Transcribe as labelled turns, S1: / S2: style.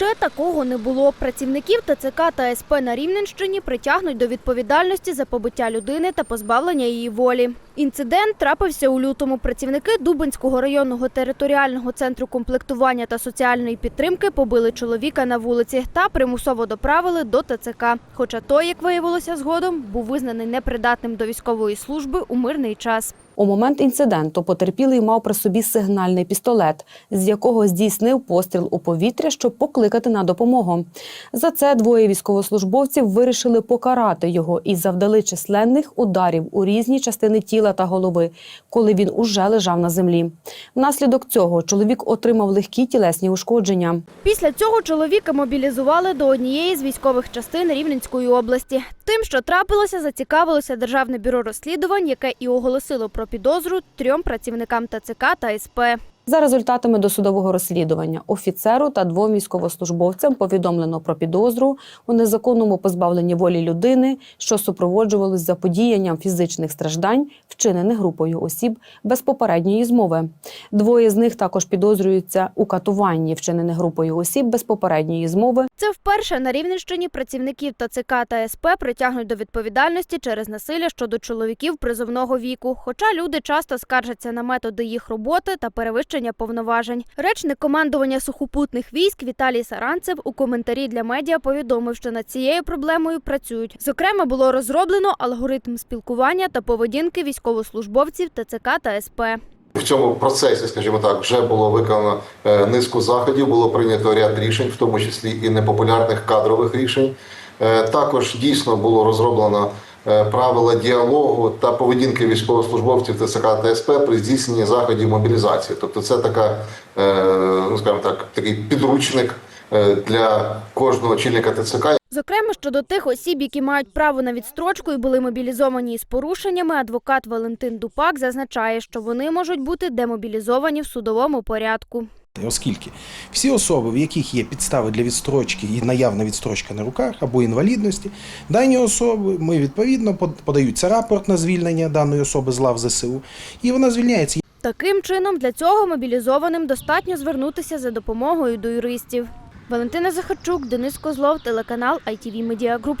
S1: Ще такого не було. Працівників ТЦК та СП на Рівненщині притягнуть до відповідальності за побиття людини та позбавлення її волі. Інцидент трапився у лютому. Працівники Дубинського районного територіального центру комплектування та соціальної підтримки побили чоловіка на вулиці та примусово доправили до ТЦК. Хоча той, як виявилося згодом, був визнаний непридатним до військової служби у мирний час.
S2: У момент інциденту потерпілий мав при собі сигнальний пістолет, з якого здійснив постріл у повітря, щоб покликати на допомогу. За це двоє військовослужбовців вирішили покарати його і завдали численних ударів у різні частини тіла та голови, коли він уже лежав на землі. Внаслідок цього чоловік отримав легкі тілесні ушкодження.
S1: Після цього чоловіка мобілізували до однієї з військових частин Рівненської області. Тим, що трапилося, зацікавилося Державне бюро розслідувань, яке і оголосило про підозру трьом працівникам ТЦК та СП.
S2: За результатами досудового розслідування офіцеру та двом військовослужбовцям повідомлено про підозру у незаконному позбавленні волі людини, що супроводжувалось заподіянням фізичних страждань, вчинених групою осіб без попередньої змови. Двоє з них також підозрюються у катуванні, вчинених групою осіб без попередньої змови,
S1: Це вперше на Рівненщині працівників ТЦК та СП притягнуть до відповідальності через насилля щодо чоловіків призовного віку. Хоча люди часто скаржаться на методи їх роботи та перевищення повноважень. Речник командування сухопутних військ Віталій Саранцев у коментарі для медіа повідомив, що над цією проблемою працюють. Зокрема, було розроблено алгоритм спілкування та поведінки військовослужбовців ТЦК та СП.
S3: В цьому процесі, скажімо так, вже було виконано е, низку заходів, було прийнято ряд рішень, в тому числі і непопулярних кадрових рішень. Е, Також дійсно було розроблено е, правила діалогу та поведінки військовослужбовців ТЦК та СП при здійсненні заходів мобілізації. Тобто, це така, ну скажімо так, такий підручник для кожного очільника ТЦК,
S1: Зокрема, щодо тих осіб, які мають право на відстрочку і були мобілізовані із порушеннями, адвокат Валентин Дупак зазначає, що вони можуть бути демобілізовані в судовому порядку.
S4: Оскільки всі особи, в яких є підстави для відстрочки і наявна відстрочка на руках або інвалідності, дані особи ми відповідно подаються рапорт на звільнення даної особи з лав ЗСУ, і вона звільняється.
S1: Таким чином, для цього мобілізованим достатньо звернутися за допомогою до юристів. Валентина Захарчук, Денис Козлов, телеканал ITV Media Group.